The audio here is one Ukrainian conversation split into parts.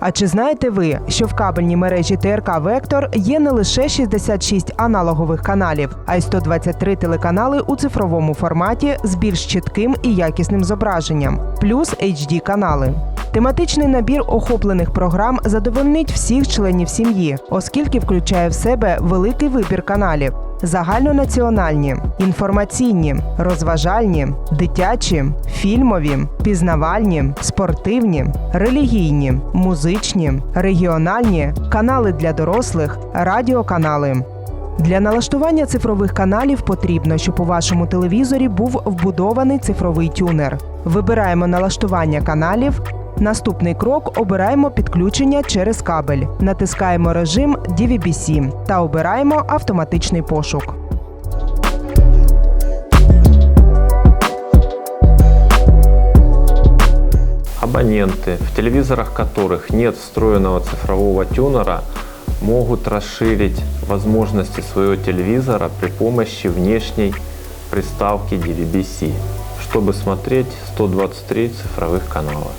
А чи знаєте ви, що в кабельній мережі ТРК Вектор є не лише 66 аналогових каналів, а й 123 телеканали у цифровому форматі з більш чітким і якісним зображенням, плюс HD канали. Тематичний набір охоплених програм задовольнить всіх членів сім'ї, оскільки включає в себе великий вибір каналів: загальнонаціональні, інформаційні, розважальні, дитячі, фільмові, пізнавальні, спортивні, релігійні, музичні, регіональні, канали для дорослих, радіоканали. Для налаштування цифрових каналів потрібно, щоб у вашому телевізорі був вбудований цифровий тюнер. Вибираємо налаштування каналів. Наступний крок обираємо підключення через кабель, натискаємо режим DVB-C та обираємо автоматичний пошук. Абоненты, в телевизорах которых нет встроенного цифрового тюнера, могут расширить возможности своего телевизора при помощи внешней приставки DVB-C, чтобы смотреть 123 цифровых канала.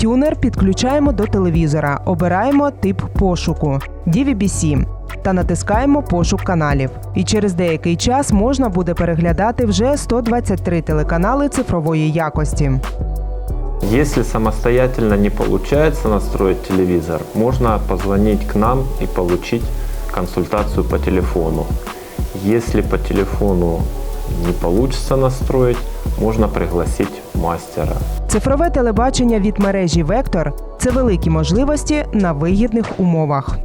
Тюнер підключаємо до телевізора, обираємо тип пошуку DVB-C та натискаємо пошук каналів. І через деякий час можна буде переглядати вже 123 телеканали цифрової якості. Если самостоятельно не получается настроить телевизор, можно позвонить к нам и получить консультацию по телефону. Если по телефону не получится настроить, можно пригласить мастера. Цифрове телебачення від мережі Вектор це великі можливості на вигідних умовах.